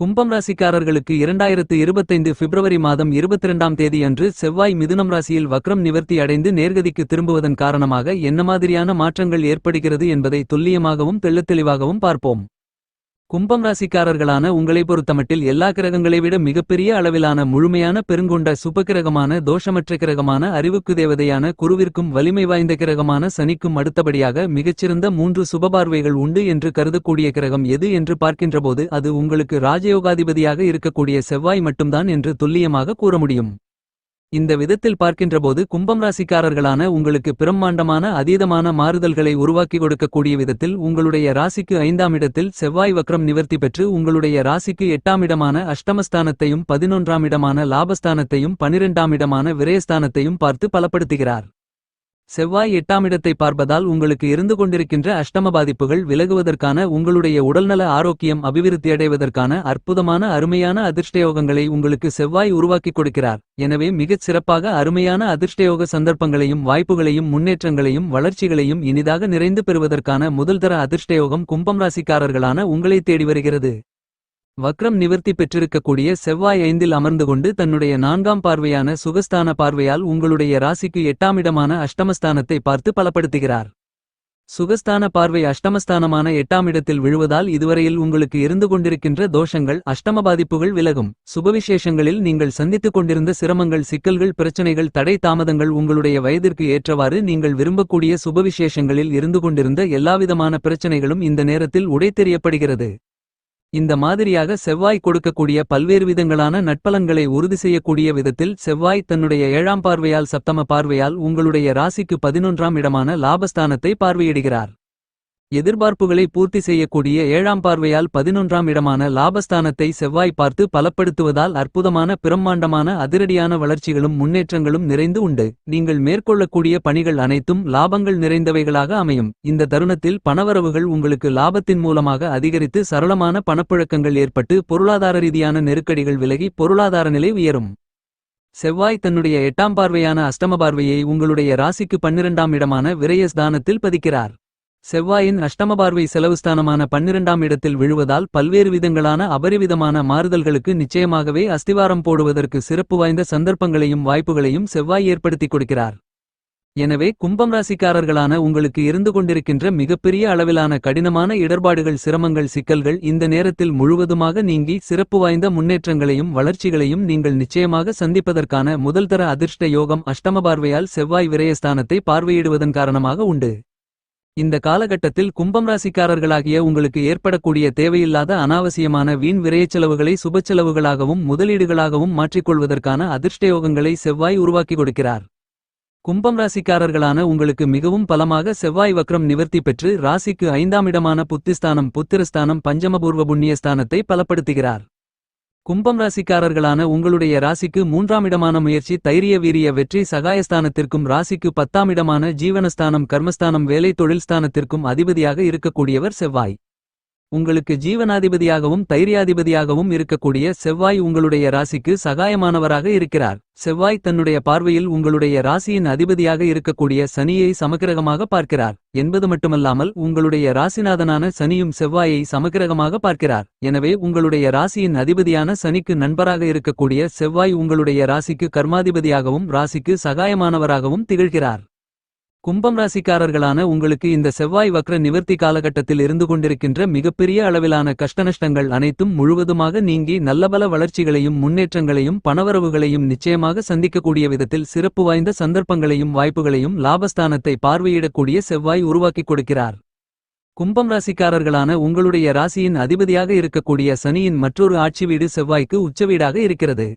கும்பம் ராசிக்காரர்களுக்கு இரண்டாயிரத்து இருபத்தைந்து பிப்ரவரி மாதம் இருபத்திரண்டாம் தேதி அன்று செவ்வாய் மிதுனம் ராசியில் வக்ரம் நிவர்த்தி அடைந்து நேர்கதிக்கு திரும்புவதன் காரணமாக என்ன மாதிரியான மாற்றங்கள் ஏற்படுகிறது என்பதை துல்லியமாகவும் தெள்ளத்தெளிவாகவும் பார்ப்போம். கும்பம் ராசிக்காரர்களான உங்களை பொறுத்தமட்டில் எல்லா கிரகங்களை விட மிகப்பெரிய அளவிலான முழுமையான பெருங்கொண்ட சுபகிரகமான தோஷமற்ற கிரகமான அறிவுக்கு தேவதையான குருவிற்கும் வலிமை வாய்ந்த கிரகமான சனிக்கும் அடுத்தபடியாக மிகச்சிறந்த மூன்று சுபபார்வைகள் உண்டு என்று கருதக்கூடிய கிரகம் எது என்று பார்க்கின்றபோது அது உங்களுக்கு ராஜயோகாதிபதியாக இருக்கக்கூடிய செவ்வாய் மட்டும்தான் என்று துல்லியமாக கூற முடியும். இந்த விதத்தில் பார்க்கின்றபோது கும்பம் ராசிக்காரர்களான உங்களுக்கு பிரம்மாண்டமான அதீதமான மாறுதல்களை உருவாக்கி கொடுக்கக்கூடிய விதத்தில் உங்களுடைய ராசிக்கு ஐந்தாம் இடத்தில் செவ்வாய் வக்ரம் நிவர்த்தி பெற்று உங்களுடைய ராசிக்கு எட்டாம் இடமான அஷ்டமஸ்தானத்தையும் பதினொன்றாம் இடமான லாபஸ்தானத்தையும் பனிரெண்டாம் இடமான விரயஸ்தானத்தையும் பார்த்து பலப்படுத்துகிறார். செவ்வாய் எட்டாம் இடத்தை பார்ப்பதால் உங்களுக்கு இருந்து கொண்டிருக்கின்ற அஷ்டம பாதிப்புகள் விலகுவதற்கான உங்களுடைய உடல்நல ஆரோக்கியம் அபிவிருத்தியடைவதற்கான அற்புதமான அருமையான அதிர்ஷ்டயோகங்களை உங்களுக்கு செவ்வாய் உருவாக்கி கொடுக்கிறார். எனவே மிகச் சிறப்பாக அருமையான அதிர்ஷ்டயோக சந்தர்ப்பங்களையும் வாய்ப்புகளையும் முன்னேற்றங்களையும் வளர்ச்சிகளையும் இனிதாக நிறைந்து பெறுவதற்கான முதல்தர அதிர்ஷ்டயோகம் கும்பம் ராசிக்காரர்களான உங்களை தேடி வருகிறது. வக்ரம் நிவர்த்தி பெற்றிருக்கக்கூடிய செவ்வாய் ஐந்தில் அமர்ந்து கொண்டு தன்னுடைய நான்காம் பார்வையான சுகஸ்தான பார்வையால் உங்களுடைய ராசிக்கு எட்டாம் இடமான அஷ்டமஸ்தானத்தை பார்த்து பலப்படுத்துகிறார். சுகஸ்தான பார்வை அஷ்டமஸ்தானமான எட்டாம் இடத்தில் விழுவதால் இதுவரையில் உங்களுக்கு இருந்து கொண்டிருக்கின்ற தோஷங்கள் அஷ்டம பாதிப்புகள் விலகும். சுபவிசேஷங்களில் நீங்கள் சந்தித்துக் கொண்டிருந்த சிரமங்கள் சிக்கல்கள் பிரச்சனைகள் தடை தாமதங்கள் உங்களுடைய வயதிற்கு ஏற்றவாறு நீங்கள் விரும்பக்கூடிய சுபவிசேஷங்களில் இருந்து கொண்டிருந்த எல்லாவிதமான பிரச்சனைகளும் இந்த நேரத்தில் உடைத்தெறியப்படுகிறது. இந்த மாதிரியாக செவ்வாய் கொடுக்கக்கூடிய பல்வேறு விதங்களான நட்பலன்களை உறுதி செய்யக்கூடிய விதத்தில் செவ்வாய் தன்னுடைய ஏழாம் பார்வையால் சப்தம பார்வையால் உங்களுடைய ராசிக்கு பதினொன்றாம் இடமான லாபஸ்தானத்தை பார்வையிடுகிறார். எதிர்பார்ப்புகளை பூர்த்தி செய்யக்கூடிய ஏழாம் பார்வையால் பதினொன்றாம் இடமான லாபஸ்தானத்தை செவ்வாய் பார்த்து பலப்படுத்துவதால் அற்புதமான பிரம்மாண்டமான அதிரடியான வளர்ச்சிகளும் முன்னேற்றங்களும் நிறைந்து உண்டு. நீங்கள் மேற்கொள்ளக்கூடிய பணிகள் அனைத்தும் லாபங்கள் நிறைந்தவைகளாக அமையும். இந்த தருணத்தில் பணவரவுகள் உங்களுக்கு லாபத்தின் மூலமாக அதிகரித்து சரளமான பணப்புழக்கங்கள் ஏற்பட்டு பொருளாதார ரீதியான நெருக்கடிகள் விலகி பொருளாதார நிலை உயரும். செவ்வாய் தன்னுடைய எட்டாம் பார்வையான அஷ்டம பார்வையை உங்களுடைய ராசிக்கு பன்னிரண்டாம் இடமான விரயஸ்தானத்தில் பதிக்கிறார். செவ்வாயின் அஷ்டமபார்வை செலவுஸ்தானமான பன்னிரண்டாம் இடத்தில் விழுவதால் பல்வேறு விதங்களான அபரிவிதமான மாறுதல்களுக்கு நிச்சயமாகவே அஸ்திவாரம் போடுவதற்கு சிறப்பு வாய்ந்த சந்தர்ப்பங்களையும் வாய்ப்புகளையும் செவ்வாய் ஏற்படுத்திக் கொடுக்கிறார். எனவே கும்பம் ராசிக்காரர்களான உங்களுக்கு இருந்து கொண்டிருக்கின்ற மிகப்பெரிய அளவிலான கடினமான இடர்பாடுகள் சிரமங்கள் சிக்கல்கள் இந்த நேரத்தில் முழுவதுமாக நீங்கி சிறப்பு வாய்ந்த முன்னேற்றங்களையும் வளர்ச்சிகளையும் நீங்கள் நிச்சயமாக சந்திப்பதற்கான முதல்தர அதிர்ஷ்ட யோகம் அஷ்டம பார்வையால் செவ்வாய் விரயஸ்தானத்தை பார்வையிடுவதன் காரணமாக உண்டு. இந்த காலகட்டத்தில் கும்பம் ராசிக்காரர்களாகிய உங்களுக்கு ஏற்படக்கூடிய தேவையில்லாத அனாவசியமான வீண் விரையச்செலவுகளை சுபச்செலவுகளாகவும் செலவுகளாகவும் முதலீடுகளாகவும் மாற்றிக்கொள்வதற்கான அதிர்ஷ்டயோகங்களை செவ்வாய் உருவாக்கி கொடுக்கிறார். கும்பம் ராசிக்காரர்களான உங்களுக்கு மிகவும் பலமாக செவ்வாய் வக்ரம் நிவர்த்தி பெற்று ராசிக்கு ஐந்தாம் இடமான புத்திஸ்தானம் புத்திரஸ்தானம் பஞ்சமபூர்வ புண்ணியஸ்தானத்தை பலப்படுத்துகிறார். கும்பம் ராசிக்காரர்களான உங்களுடைய ராசிக்கு மூன்றாம் இடமான முயற்சி தைரிய வீரிய வெற்றி சகாயஸ்தானத்திற்கும் ராசிக்கு பத்தாம் இடமான ஜீவனஸ்தானம் கர்மஸ்தானம் வேலை தொழில் ஸ்தானத்திற்கும் அதிபதியாக இருக்கக்கூடியவர் செவ்வாய். உங்களுக்கு ஜீவனாதிபதியாகவும் தைரியாதிபதியாகவும் இருக்கக்கூடிய செவ்வாய் உங்களுடைய ராசிக்கு சகாயமானவராக இருக்கிறார். செவ்வாய் தன்னுடைய பார்வையில் உங்களுடைய ராசியின் அதிபதியாக இருக்கக்கூடிய சனியை சமக்கிரகமாக பார்க்கிறார். என்பது மட்டுமல்லாமல் உங்களுடைய ராசிநாதனான சனியும் செவ்வாயை சமக்கிரகமாக பார்க்கிறார். எனவே உங்களுடைய ராசியின் அதிபதியான சனிக்கு நண்பராக இருக்கக்கூடிய செவ்வாய் உங்களுடைய ராசிக்கு கர்மாதிபதியாகவும் ராசிக்கு சகாயமானவராகவும் திகழ்கிறார். கும்பம் ராசிக்காரர்களான உங்களுக்கு இந்த செவ்வாய் வக்ர நிவர்த்தி காலகட்டத்தில் இருந்து கொண்டிருக்கின்ற மிகப்பெரிய அளவிலான கஷ்டநஷ்டங்கள் அனைத்தும் முழுவதுமாக நீங்கி நல்லபல வளர்ச்சிகளையும் முன்னேற்றங்களையும் பணவரவுகளையும் நிச்சயமாக சந்திக்கக்கூடிய விதத்தில் சிறப்பு வாய்ந்த சந்தர்ப்பங்களையும் வாய்ப்புகளையும் லாபஸ்தானத்தை பார்வையிடக்கூடிய செவ்வாய் உருவாக்கிக் கொடுக்கிறார். கும்பம் ராசிக்காரர்களான உங்களுடைய ராசியின் அதிபதியாக இருக்கக்கூடிய சனியின் மற்றொரு ஆட்சி வீடு செவ்வாய்க்கு உச்சவீடாக இருக்கிறது.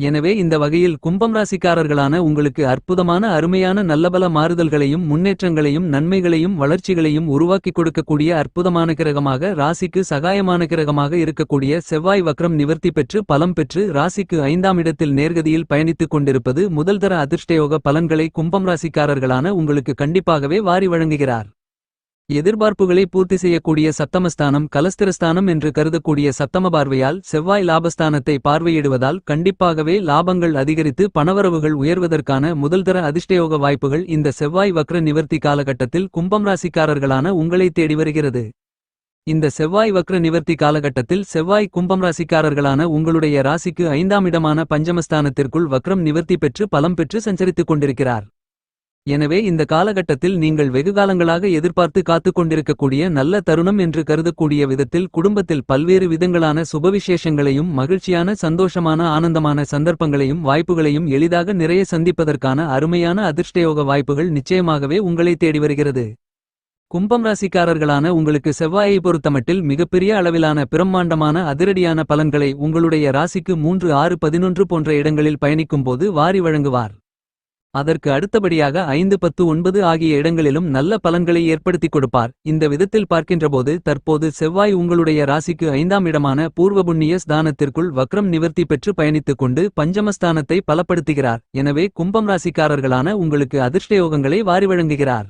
எனவே இந்த வகையில் கும்பம் ராசிக்காரர்களான உங்களுக்கு அற்புதமான அருமையான நல்லபல மாறுதல்களையும் முன்னேற்றங்களையும் நன்மைகளையும் வளர்ச்சிகளையும் உருவாக்கிக் கொடுக்கக்கூடிய அற்புதமான கிரகமாக ராசிக்கு சகாயமான கிரகமாக இருக்கக்கூடிய செவ்வாய் வக்ரம் நிவர்த்தி பெற்று பலம் பெற்று ராசிக்கு ஐந்தாம் இடத்தில் நேர்கதியில் பயணித்துக் கொண்டிருப்பது முதல்தர அதிர்ஷ்டயோக பலன்களை கும்பம் ராசிக்காரர்களான உங்களுக்கு கண்டிப்பாகவே வாரி வழங்குகிறார். எதிர்பார்ப்புகளை பூர்த்தி செய்யக்கூடிய சப்தமஸ்தானம் கலஸ்திரஸ்தானம் என்று கருதக்கூடிய சப்தம பார்வையால் செவ்வாய் லாபஸ்தானத்தை பார்வையிடுவதால் கண்டிப்பாகவே லாபங்கள் அதிகரித்து பணவரவுகள் உயர்வதற்கான முதல்தர அதிர்ஷ்டயோக வாய்ப்புகள் இந்த செவ்வாய் வக்ர நிவர்த்தி காலகட்டத்தில் கும்பம் ராசிக்காரர்களான உங்களை தேடி வருகிறது. இந்த செவ்வாய் வக்ர நிவர்த்தி காலகட்டத்தில் செவ்வாய் கும்பம் ராசிக்காரர்களான உங்களுடைய ராசிக்கு ஐந்தாம் இடமான பஞ்சமஸ்தானத்திற்குள் வக்ரம் நிவர்த்தி பெற்று பலம் பெற்று சஞ்சரித்துக் கொண்டிருக்கிறார். எனவே இந்த காலகட்டத்தில் நீங்கள் வெகுகாலங்களாக எதிர்பார்த்து காத்துக் கொண்டிருக்கக்கூடிய நல்ல தருணம் என்று கருதக்கூடிய விதத்தில் குடும்பத்தில் பல்வேறு விதங்களான சுபவிசேஷங்களையும் மகிழ்ச்சியான சந்தோஷமான ஆனந்தமான சந்தர்ப்பங்களையும் வாய்ப்புகளையும் எளிதாக நிறைய சந்திப்பதற்கான அருமையான அதிர்ஷ்டயோக வாய்ப்புகள் நிச்சயமாகவே உங்களை தேடி வருகிறது. கும்பம் ராசிக்காரர்களான உங்களுக்கு செவ்வாயை பொறுத்தமட்டில் மிகப்பெரிய அளவிலான பிரம்மாண்டமான அதிரடியான பலன்களை உங்களுடைய ராசிக்கு மூன்று ஆறு பதினொன்று போன்ற இடங்களில் பயணிக்கும்போது வாரி வழங்குவார். அதற்கு அடுத்தபடியாக ஐந்து பத்து ஒன்பது ஆகிய இடங்களிலும் நல்ல பலன்களை ஏற்படுத்திக் கொடுப்பார். இந்த விதத்தில் பார்க்கின்றபோது தற்போது செவ்வாய் உங்களுடைய ராசிக்கு ஐந்தாம் இடமான பூர்வபுண்ணிய ஸ்தானத்திற்குள் வக்ரம் நிவர்த்தி பெற்று பயணித்துக் கொண்டு பஞ்சமஸ்தானத்தை பலப்படுத்துகிறார். எனவே கும்பம் ராசிக்காரர்களான உங்களுக்கு அதிர்ஷ்டயோகங்களை வாரி வழங்குகிறார்.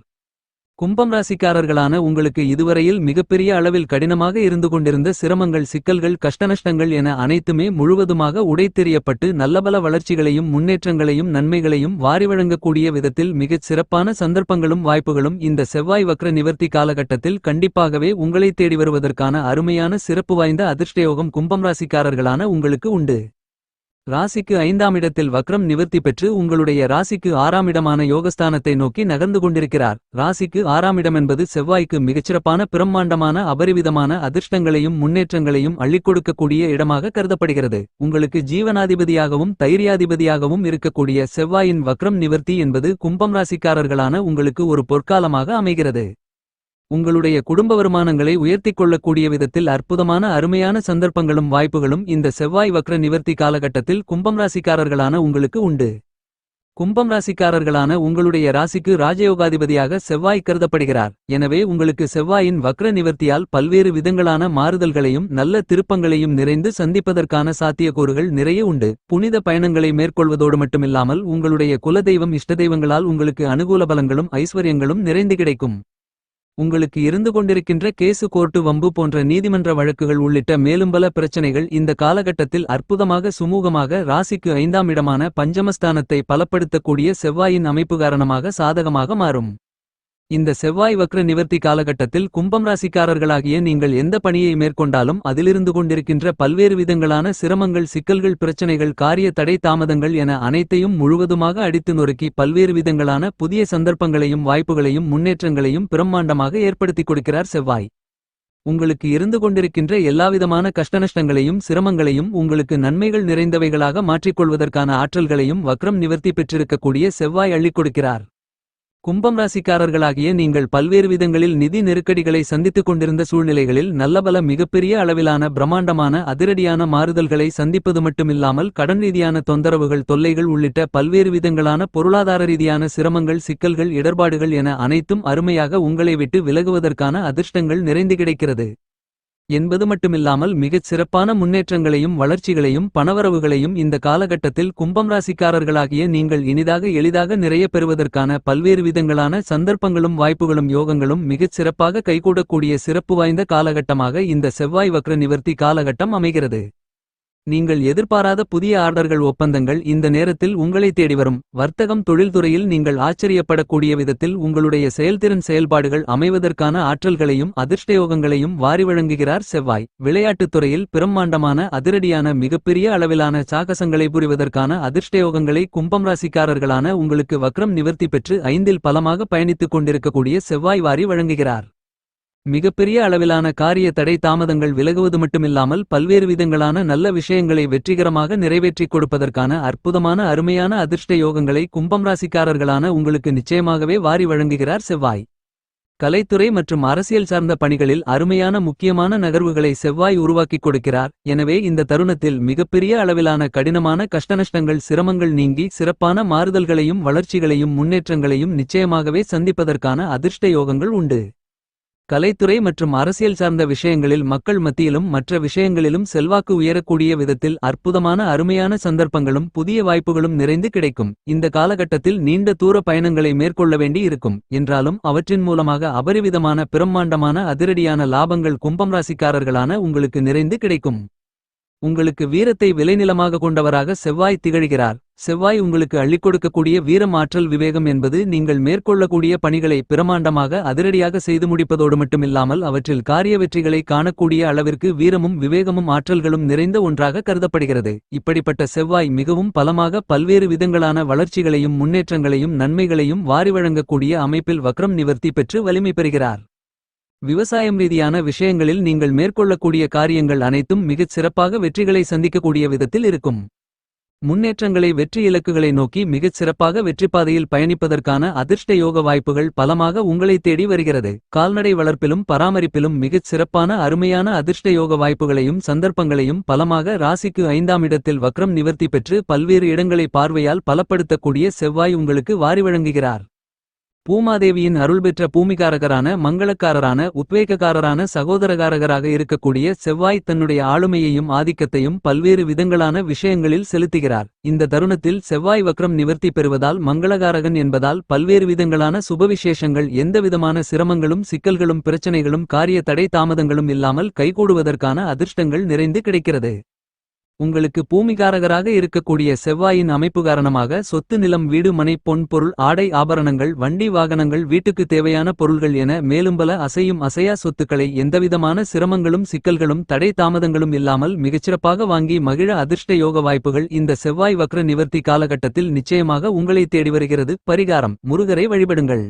கும்பம் ராசிக்காரர்களான உங்களுக்கு இதுவரையில் மிகப்பெரிய அளவில் கடினமாக இருந்து கொண்டிருந்த சிரமங்கள் சிக்கல்கள் கஷ்டநஷ்டங்கள் என அனைத்துமே முழுவதுமாக உடைத்தெறியப்பட்டு நல்லபல வளர்ச்சிகளையும் முன்னேற்றங்களையும் நன்மைகளையும் வாரி வழங்கக்கூடிய விதத்தில் மிகச் சிறப்பான சந்தர்ப்பங்களும் வாய்ப்புகளும் இந்த செவ்வாய் வக்ர நிவர்த்தி காலகட்டத்தில் கண்டிப்பாகவே உங்களை தேடி வருவதற்கான அருமையான சிறப்பு வாய்ந்த அதிர்ஷ்டயோகம் கும்பம் ராசிக்காரர்களான உங்களுக்கு உண்டு. ராசிக்கு ஐந்தாம் இடத்தில் வக்ரம் நிவர்த்தி பெற்று உங்களுடைய ராசிக்கு ஆறாம் இடமான யோகஸ்தானத்தை நோக்கி நகர்ந்து கொண்டிருக்கிறார். ராசிக்கு ஆறாம் இடம் என்பது செவ்வாய்க்கு மிகச்சிறப்பான பிரம்மாண்டமான அபரிவிதமான அதிர்ஷ்டங்களையும் முன்னேற்றங்களையும் அள்ளிக் கொடுக்கக்கூடிய இடமாக கருதப்படுகிறது. உங்களுக்கு ஜீவனாதிபதியாகவும் தைரியாதிபதியாகவும் இருக்கக்கூடிய செவ்வாயின் வக்ரம் நிவர்த்தி என்பது கும்பம் ராசிக்காரர்களான உங்களுக்கு ஒரு பொற்காலமாக அமைகிறது. உங்களுடைய குடும்ப வருமானங்களை உயர்த்திக் கொள்ளக்கூடிய விதத்தில் அற்புதமான அருமையான சந்தர்ப்பங்களும் வாய்ப்புகளும் இந்த செவ்வாய் வக்ர நிவர்த்தி காலகட்டத்தில் கும்பம் ராசிக்காரர்களான உங்களுக்கு உண்டு. கும்பம் ராசிக்காரர்களான உங்களுடைய ராசிக்கு ராஜயோகாதிபதியாக செவ்வாய் கருதப்படுகிறார். எனவே உங்களுக்கு செவ்வாயின் வக்ர நிவர்த்தியால் பல்வேறு விதங்களான மாறுதல்களையும் நல்ல திருப்பங்களையும் நிறைந்து சந்திப்பதற்கான சாத்தியக்கூறுகள் நிறைய உண்டு. புனித பயணங்களை மேற்கொள்வதோடு மட்டுமில்லாமல் உங்களுடைய குலதெய்வம் இஷ்டதெய்வங்களால் உங்களுக்கு அனுகூல பலங்களும் ஐஸ்வர்யங்களும் நிறைந்து கிடைக்கும். உங்களுக்கு இருந்து கொண்டிருக்கின்ற கேசு கோர்ட்டு வம்பு போன்ற நீதிமன்ற வழக்குகள் உள்ளிட்ட மேலும் பல பிரச்சனைகள் இந்த காலகட்டத்தில் அற்புதமாக சுமூகமாக ராசிக்கு ஐந்தாம் இடமான பஞ்சமஸ்தானத்தை பலப்படுத்தக்கூடிய செவ்வாயின் அமைப்பு காரணமாக சாதகமாக மாறும். இந்த செவ்வாய் வக்ர நிவர்த்தி காலகட்டத்தில் கும்பம் ராசிக்காரர்களாகிய நீங்கள் எந்த பணியை மேற்கொண்டாலும் அதிலிருந்து கொண்டிருக்கின்ற பல்வேறு விதங்களான சிரமங்கள் சிக்கல்கள் பிரச்சனைகள் காரிய தடை தாமதங்கள் என அனைத்தையும் முழுவதுமாக அடித்து நொறுக்கி பல்வேறு விதங்களான புதிய சந்தர்ப்பங்களையும் வாய்ப்புகளையும் முன்னேற்றங்களையும் பிரம்மாண்டமாக ஏற்படுத்திக் கொடுக்கிறார் செவ்வாய். உங்களுக்கு இருந்து கொண்டிருக்கின்ற எல்லாவிதமான கஷ்டநஷ்டங்களையும் சிரமங்களையும் உங்களுக்கு நன்மைகள் நிறைந்தவைகளாக மாற்றிக்கொள்வதற்கான ஆற்றல்களையும் வக்ரம் நிவர்த்தி பெற்றிருக்கக்கூடிய செவ்வாய் அள்ளிக் கொடுக்கிறார். கும்பம் ராசிக்காரர்களாகிய நீங்கள் பல்வேறு விதங்களில் நிதி நெருக்கடிகளை சந்தித்துக் கொண்டிருந்த சூழ்நிலைகளில் நல்லபல மிகப்பெரிய அளவிலான பிரம்மாண்டமான அதிரடியான மாறுதல்களை சந்திப்பது மட்டுமில்லாமல் கடன் ரீதியான தொந்தரவுகள் தொல்லைகள் உள்ளிட்ட பல்வேறு விதங்களான பொருளாதார ரீதியான சிரமங்கள் சிக்கல்கள் இடர்பாடுகள் என அனைத்தும் அருமையாக உங்களை விட்டு விலகுவதற்கான அதிர்ஷ்டங்கள் நிறைந்து கிடைக்கிறது. என்பது மட்டுமில்லாமல் மிகச் சிறப்பான முன்னேற்றங்களையும் வளர்ச்சிகளையும் பணவரவுகளையும் இந்த காலகட்டத்தில் கும்பம் ராசிக்காரர்களாகிய நீங்கள் இனிதாக எளிதாக நிறைய பெறுவதற்கான பல்வேறு விதங்களான சந்தர்ப்பங்களும் வாய்ப்புகளும் யோகங்களும் மிகச் சிறப்பாக கைகூடக்கூடிய சிறப்பு வாய்ந்த காலகட்டமாக இந்த செவ்வாய் வக்ர நிவர்த்தி காலகட்டம் அமைகிறது. நீங்கள் எதிர்பாராத புதிய ஆர்டர்கள் ஒப்பந்தங்கள் இந்த நேரத்தில் உங்களை தேடி வரும். வர்த்தகம் தொழில்துறையில் நீங்கள் ஆச்சரியப்படக்கூடிய விதத்தில் உங்களுடைய செயல்திறன் செயல்பாடுகள் அமைவதற்கான ஆற்றல்களையும் அதிர்ஷ்டயோகங்களையும் வாரி வழங்குகிறார் செவ்வாய். விளையாட்டுத் துறையில் பிரம்மாண்டமான அதிரடியான மிகப்பெரிய அளவிலான சாகசங்களை புரிவதற்கான அதிர்ஷ்டயோகங்களை கும்பம் ராசிக்காரர்களான உங்களுக்கு வக்ரம் நிவர்த்தி பெற்று ஐந்தில் பலமாக பயணித்துக் கொண்டிருக்கக்கூடிய செவ்வாய் வாரி வழங்குகிறார். மிகப்பெரிய அளவிலான காரிய தடை தாமதங்கள் விலகுவது மட்டுமில்லாமல் பல்வேறு விதங்களான நல்ல விஷயங்களை வெற்றிகரமாக நிறைவேற்றிக் கொடுப்பதற்கான அற்புதமான அருமையான அதிர்ஷ்ட யோகங்களை கும்பம் ராசிக்காரர்களான உங்களுக்கு நிச்சயமாகவே வாரி வழங்குகிறார் செவ்வாய். கலைத்துறை மற்றும் அரசியல் சார்ந்த பணிகளில் அருமையான முக்கியமான நகர்வுகளை செவ்வாய் உருவாக்கிக் கொடுக்கிறார். எனவே இந்த தருணத்தில் மிகப்பெரிய அளவிலான கடினமான கஷ்டநஷ்டங்கள் சிரமங்கள் நீங்கி சிறப்பான மாறுதல்களையும் வளர்ச்சிகளையும் முன்னேற்றங்களையும் நிச்சயமாகவே சந்திப்பதற்கான அதிர்ஷ்ட யோகங்கள் உண்டு. கலைத்துறை மற்றும் அரசியல் சார்ந்த விஷயங்களில் மக்கள் மத்தியிலும் மற்ற விஷயங்களிலும் செல்வாக்கு உயரக்கூடிய விதத்தில் அற்புதமான அருமையான சந்தர்ப்பங்களும் புதிய வாய்ப்புகளும் நிறைந்து கிடைக்கும். இந்த காலகட்டத்தில் நீண்ட தூர பயணங்களை மேற்கொள்ள வேண்டி இருக்கும். என்றாலும் அவற்றின் மூலமாக அபரிவிதமான பிரம்மாண்டமான அதிரடியான லாபங்கள் கும்பம் ராசிக்காரர்களான உங்களுக்கு நிறைந்து கிடைக்கும். உங்களுக்கு வீரத்தை விளைநிலமாக கொண்டவராக செவ்வாய் திகழ்கிறார். செவ்வாய் உங்களுக்கு அள்ளிக் கொடுக்கக்கூடிய வீரம் ஆற்றல் விவேகம் என்பது நீங்கள் மேற்கொள்ளக்கூடிய பணிகளை பிரமாண்டமாக அதிரடியாக செய்து முடிப்பதோடு மட்டுமில்லாமல் அவற்றில் காரிய வெற்றிகளை காணக்கூடிய அளவிற்கு வீரமும் விவேகமும் ஆற்றல்களும் நிறைந்த ஒன்றாக கருதப்படுகிறது. இப்படிப்பட்ட செவ்வாய் மிகவும் பலமாக பல்வேறு விதங்களான வளர்ச்சிகளையும் முன்னேற்றங்களையும் நன்மைகளையும் வாரி வழங்கக்கூடிய அமைப்பில் வக்ரம் நிவர்த்தி பெற்று வலிமை பெறுகிறார். விவசாயம் ரீதியான விஷயங்களில் நீங்கள் மேற்கொள்ளக்கூடிய காரியங்கள் அனைத்தும் மிகச் சிறப்பாக வெற்றிகளை சந்திக்கக்கூடிய விதத்தில் இருக்கும். முன்னேற்றங்களை வெற்றி இலக்குகளை நோக்கி மிகச் சிறப்பாக வெற்றிப்பாதையில் பயணிப்பதற்கான அதிர்ஷ்ட யோக வாய்ப்புகள் பலமாக உங்களை தேடி வருகிறது. கால்நடை வளர்ப்பிலும் பராமரிப்பிலும் மிகச் சிறப்பான அருமையான அதிர்ஷ்ட யோக வாய்ப்புகளையும் சந்தர்ப்பங்களையும் பலமாக ராசிக்கு ஐந்தாம் இடத்தில் வக்ரம் நிவர்த்தி பெற்று பல்வேறு இடங்களை பார்வையால் பலப்படுத்தக்கூடிய செவ்வாய் உங்களுக்கு வாரி வழங்குகிறார். பூமாதேவியின் அருள் பெற்ற பூமிகாரகரான மங்களக்காரரான உத்வேகக்காரரான சகோதரகாரகராக இருக்கக்கூடிய செவ்வாய் தன்னுடைய ஆளுமையையும் ஆதிக்கத்தையும் பல்வேறு விதங்களான விஷயங்களில் செலுத்துகிறார். இந்த தருணத்தில் செவ்வாய் வக்ரம் நிவர்த்தி பெறுவதால் மங்களகாரகன் என்பதால் பல்வேறு விதங்களான சுபவிசேஷங்கள் எந்தவிதமான சிரமங்களும் சிக்கல்களும் பிரச்சனைகளும் காரிய தடை தாமதங்களும் இல்லாமல் கைகூடுவதற்கான அதிர்ஷ்டங்கள் நிறைந்து கிடைக்கிறது. உங்களுக்கு பூமிகாரகராக இருக்கக்கூடிய செவ்வாயின் அமைப்பு காரணமாக சொத்து நிலம் வீடு மனை பொன் பொருள் ஆடை ஆபரணங்கள் வண்டி வாகனங்கள் வீட்டுக்கு தேவையான பொருள்கள் என மேலும் பல அசையும் அசையா சொத்துக்களை எந்தவிதமான சிரமங்களும் சிக்கல்களும் தடை தாமதங்களும் இல்லாமல் மிகச்சிறப்பாக வாங்கி மகிழ அதிர்ஷ்ட யோக வாய்ப்புகள் இந்த செவ்வாய் வக்ர நிவர்த்தி காலகட்டத்தில் நிச்சயமாக உங்களை தேடி வருகிறது. பரிகாரம் முருகரை வழிபடுங்கள்.